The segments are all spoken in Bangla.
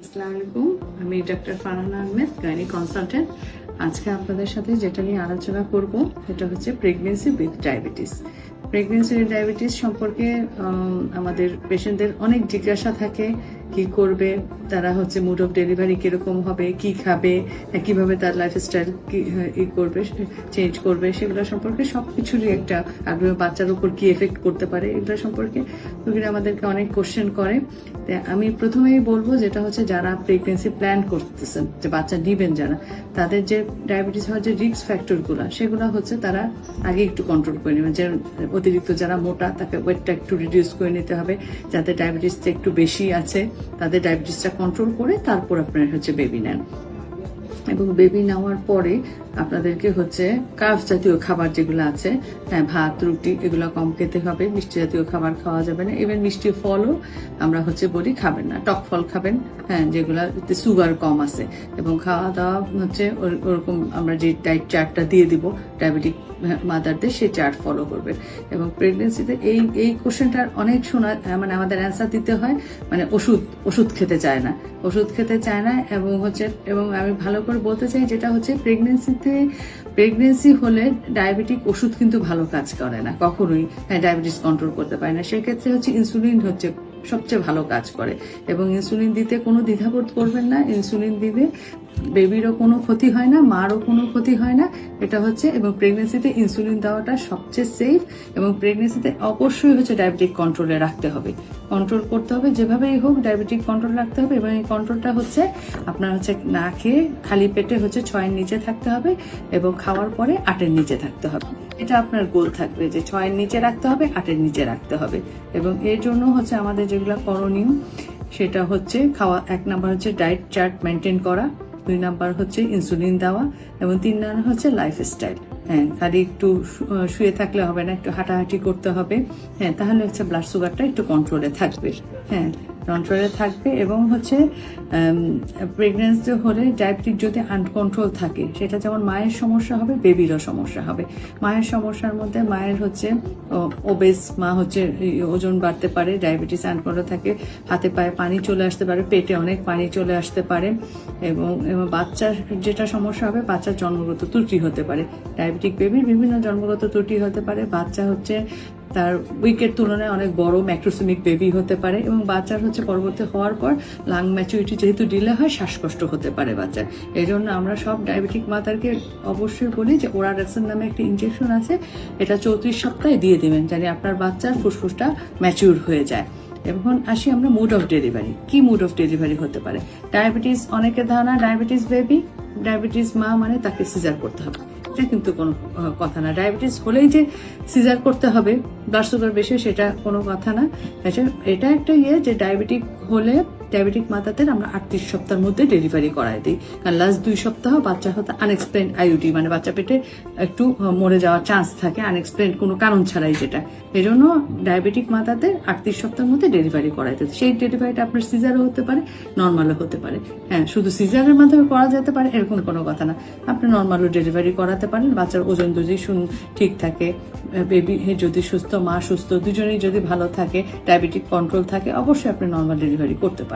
আসসালামু আলাইকুম। আমি doctor Farhana Ahmed gynae consultant আজকে আপনাদের সাথে যেটা নিয়ে আলোচনা করব, সেটা হচ্ছে pregnancy with diabetes pregnancy with diabetes সম্পর্কে আমাদের পেশেন্টদের অনেক জিজ্ঞাসা থাকে কি করবে, তারা হচ্ছে মুড অফ ডেলিভারি কীরকম হবে, কি খাবে কীভাবে তার লাইফস্টাইল কি ই করবে চেঞ্জ করবে, সেগুলো সম্পর্কে সব কিছুরই একটা আগ্রহ বাচ্চার উপর কি এফেক্ট করতে পারে এগুলো সম্পর্কে। রোগীরা আমাদেরকে অনেক কোশ্চেন করে। আমি প্রথমেই বলব যেটা হচ্ছে যারা প্রেগনেন্সি প্ল্যান করতেছেন, যে বাচ্চা নিবেন যারা, তাদের যে ডায়াবেটিস হওয়ার যে রিস্ক ফ্যাক্টরগুলো সেগুলো হচ্ছে তারা আগে একটু কন্ট্রোল করে নেবেন। যে অতিরিক্ত যারা মোটা, তাকে ওয়েটটা একটু রিডিউস করে নিতে হবে, যাতে ডায়াবেটিসটা একটু বেশি আছে। তাদের ডায়াবেটিসটা কন্ট্রোল করে তারপর আপনার হচ্ছে বেবি নেন। এবং বেবি নেওয়ার পরে আপনাদেরকে হচ্ছে কার্ভ জাতীয় খাবার যেগুলো আছে হ্যাঁ ভাত, রুটি, এগুলো কম খেতে হবে, মিষ্টি জাতীয় খাবার খাওয়া যাবে না। ইভেন মিষ্টি ফলও আমরা হচ্ছে বলি খাবেন না। টক ফল খাবেন হ্যাঁ যেগুলো সুগার কম আছে। এবং খাওয়া দাওয়া হচ্ছে ওরকম আমরা যে ডায়েট চার্টটা দিয়ে দিব ডায়াবেটিক মাদারদের সেই চার্ট ফলো করবেন এবং প্রেগনেন্সিতে এই এই কোশ্চেনটার অনেক শোনা মানে আমাদের অ্যান্সার দিতে হয় মানে ওষুধ ওষুধ খেতে চায় না। ওষুধ খেতে চায় না এবং হচ্ছে, এবং আমি ভালো করে বলতে চাই যেটা হচ্ছে প্রেগনেন্সিতে প্রেগনেন্সি হলে ডায়াবেটিক ওষুধ কিন্তু ভালো কাজ করে না, কখনোই। হ্যাঁ ডায়াবেটিস কন্ট্রোল করতে পারে না। সেক্ষেত্রে হচ্ছে ইনসুলিন হচ্ছে সবচেয়ে ভালো কাজ করে। এবং ইনসুলিন দিতে কোনো দ্বিধাবোধ করবেন না। ইনসুলিন দিলে বেবিরও কোনো ক্ষতি হয় না, মারও কোনো ক্ষতি হয় না। এটা হচ্ছে এবং প্রেগনেন্সিতে ইনসুলিন দেওয়াটা সবচেয়ে সেফ এবং প্রেগনেন্সিতে অবশ্যই হচ্ছে ডায়াবেটিক কন্ট্রোলে রাখতে হবে। কন্ট্রোল করতে হবে, যেভাবেই হোক ডায়াবেটিক কন্ট্রোল রাখতে হবে এবং এই কন্ট্রোলটা হচ্ছে আপনার হচ্ছে না খেয়ে খালি পেটে হচ্ছে ছয়ের নিচে থাকতে হবে এবং খাওয়ার পরে আটের নিচে থাকতে হবে। এটা আপনার গোল থাকবে যে ছয়ের নিচে রাখতে হবে, আটের নিচে রাখতে হবে এবং এর জন্য হচ্ছে আমাদের যেগুলো করণীয় সেটা হচ্ছে খাওয়া, এক নাম্বার হচ্ছে ডায়েট চার্ট মেনটেন করা। দুই নাম্বার হচ্ছে ইনসুলিন দেওয়া এবং তিন নাম্বার হচ্ছে লাইফস্টাইল হ্যাঁ খালি একটু শুয়ে থাকলে হবে না, একটু হাঁটাহাঁটি করতে হবে। হ্যাঁ তাহলে হচ্ছে ব্লাড সুগারটা একটু কন্ট্রোলে থাকবে। হ্যাঁ কন্ট্রোলে থাকবে এবং হচ্ছে প্রেগনেন্সি হলে ডায়াবেটিক যদি আনকন্ট্রোল থাকে, সেটা যেমন মায়ের সমস্যা হবে বেবিরও সমস্যা হবে। মায়ের সমস্যার মধ্যে মায়ের হচ্ছে ওবেস মা হচ্ছে ওজন বাড়তে পারে ডায়াবেটিস আনকন্ট্রোল থাকে, হাতে পায়ে পানি চলে আসতে পারে, পেটে অনেক পানি চলে আসতে পারে এবং এবং বাচ্চার যেটা সমস্যা হবে, বাচ্চার জন্মগত ত্রুটি হতে পারে। ডায়াবেটিক বেবির বিভিন্ন জন্মগত ত্রুটি হতে পারে, বাচ্চা হচ্ছে তার উইকের তুলনায় অনেক বড় ম্যাক্রোসিমিক বেবি হতে পারে এবং বাচ্চার হচ্ছে পরবর্তী হওয়ার পর লাং ম্যাচুরিটি যেহেতু ডিলে হয়, শ্বাসকষ্ট হতে পারে বাচ্চার। এই জন্য আমরা সব ডায়াবেটিক মাতারকে অবশ্যই বলি যে ওরা ওরাডাক্সন নামে একটা ইনজেকশন আছে, এটা চৌত্রিশ সপ্তাহে দিয়ে দেবেন জানি আপনার বাচ্চার ফুসফুসটা ম্যাচিউর হয়ে যায়। এখন আসি আমরা মুড অফ ডেলিভারি কি মুড অফ ডেলিভারি হতে পারে? ডায়াবেটিস অনেকের ধারণা ডায়াবেটিস বেবি ডায়াবেটিস মা মানে তাকে সিজার করতে হবে। এটা কিন্তু কোনো কথা না। ডায়াবেটিস হলেই যে সিজার করতে হবে ব্লাড সুগার বেশি, সেটা কোনো কথা না। এটা এটা একটা ইয়ে যে ডায়াবেটিক হলে ডায়াবেটিক মাতাদের আমরা আটত্রিশ সপ্তাহের মধ্যে ডেলিভারি করাই দিই। কারণ লাস্ট দুই সপ্তাহ বাচ্চা হতে আনএক্সপ্লেন আইউডি মানে বাচ্চা পেটে একটু মরে যাওয়ার চান্স থাকে আনএক্সপ্লেন কোনো কারণ ছাড়াই যেটা। এই জন্য ডায়াবেটিক মাতাদের আটত্রিশ সপ্তাহের মধ্যে ডেলিভারি করাই দিতে। সেই ডেলিভারিটা আপনার সিজারও হতে পারে, নর্মালও হতে পারে। হ্যাঁ শুধু সিজারের মাধ্যমে করা যেতে পারে, এরকম কোনো কথা না। আপনি নর্মালও ডেলিভারি করাতে পারেন, বাচ্চার ওজন যদি শুন- ঠিক থাকে বেবি যদি সুস্থ, মা সুস্থ, দুজনেই যদি ভালো থাকে, ডায়াবেটিক কন্ট্রোল থাকে, অবশ্যই আপনি নর্মাল ডেলিভারি করতে পারেন।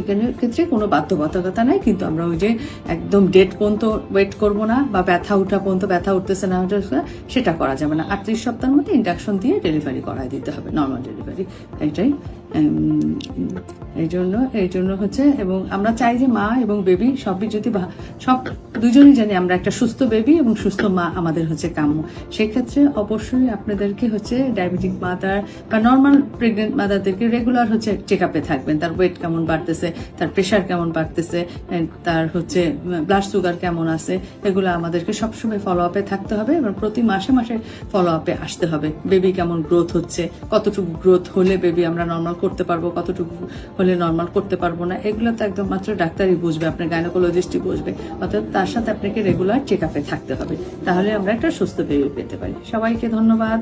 এখানে ক্ষেত্রে কোনো বাধ্যবাধকতা নাই, কিন্তু আমরা ওই যে একদম ডেট পর্যন্ত ওয়েট করব না বা ব্যথা উঠা পর্যন্ত, ব্যথা উঠতেছে না উঠতেছে সেটা করা যাবে না। আটত্রিশ সপ্তাহের মধ্যে ইন্ডাকশন দিয়ে ডেলিভারি করায় দিতে হবে নর্মাল ডেলিভারি এটাই। এই জন্য এই জন্য হচ্ছে, এবং আমরা চাই যে মা এবং বেবি সবই যদি সব দুজনই জানি আমরা একটা সুস্থ বেবি এবং সুস্থ মা আমাদের হচ্ছে কাম্য। সেক্ষেত্রে অবশ্যই আপনাদেরকে হচ্ছে ডায়াবেটিক মাদার বা নর্মাল প্রেগনেন্ট মাদারদেরকে রেগুলার হচ্ছে চেক আপে থাকবেন। তার ওয়েট কেমন বাড়তেছে, তার প্রেশার কেমন বাড়তেছে তার হচ্ছে ব্লাড সুগার কেমন আছে, এগুলো আমাদেরকে সবসময় ফলো আপে থাকতে হবে এবং প্রতি মাসে মাসে ফলো আপে আসতে হবে। বেবি কেমন গ্রোথ হচ্ছে, কতটুকু গ্রোথ হলে বেবি আমরা নর্মাল করতে পারব, কতটুকু হলে নর্মাল করতে পারব না, এগুলো তো একদম মাত্র ডাক্তারই বুঝবে, আপনার গাইনোকোলজিস্টই বুঝবে। অর্থাৎ তার সাথে আপনাকে রেগুলার চেক আপে থাকতে হবে। তাহলে আমরা একটা সুস্থ বেবি পেতে পারি। সবাইকে ধন্যবাদ।